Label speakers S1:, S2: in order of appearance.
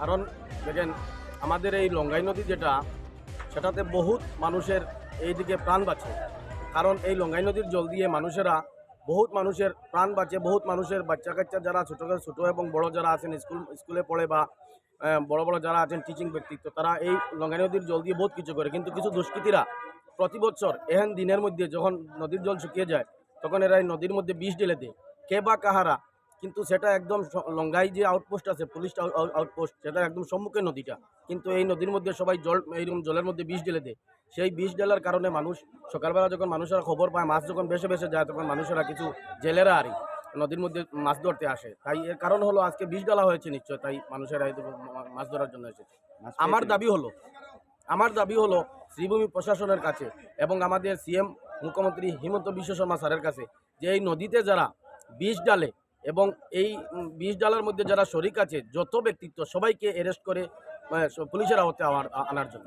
S1: কারণ দেখেন, আমাদের এই লঙ্গাই নদী যেটা, সেটাতে বহুত মানুষের এইদিকে প্রাণ বাঁচে। কারণ এই লঙ্গাই নদীর জল দিয়ে মানুষেরা বহুত মানুষের প্রাণ বাঁচে, বহুত মানুষের বাচ্চা কাচ্চা যারা ছোটো ছোটো এবং বড় যারা আছেন, স্কুল, স্কুলে পড়ে বা বড় বড় যারা আছেন টিচিং ব্যক্তিত্ব, তারা এই লঙ্গাই নদীর জল দিয়ে বহুত কিছু করে। কিন্তু কিছু দুষ্কৃতীরা প্রতি বছর এহেন দিনের মধ্যে যখন নদীর জল শুকিয়ে যায়, তখন এরা এই নদীর মধ্যে বিষ ঢেলে দেয়। কে বা কাহারা কিন্তু সেটা একদম লঙ্গাই যে আউটপোস্ট আছে পুলিশ আউ- আউ- আউটপোস্ট সেটা একদম সম্মুখে নদীটা। কিন্তু এই নদীর মধ্যে সবাই জল এইরকম জলের মধ্যে বিষ ঢেলে দেয়। সেই বিষ ঢেলার কারণে মানুষ সকালবেলা যখন মানুষেরা খবর পায় মাছ যখন বেশি বেশে যায় তখন মানুষেরা কিছু জেলেরা আরই নদীর মধ্যে মাছ ধরতে আসে। তাই এর কারণ হলো আজকে বিষ ঢালা হয়েছে নিশ্চয় তাই মানুষেরা মাছ ধরার জন্য এসেছে। আমার দাবি হলো আমার দাবি হলো শ্রীভূমি প্রশাসনের কাছে এবং আমাদের সিএম মুখ্যমন্ত্রী হিমন্ত বিশ্ব শর্মা স্যারের কাছে যে এই নদীতে যারা বিষ ডালে এবং এই বিশ ডালার মধ্যে যারা শরিক আছে যত ব্যক্তিত্ব সবাইকে অ্যারেস্ট করে আহ, পুলিশের আওতে আনার আনার জন্য।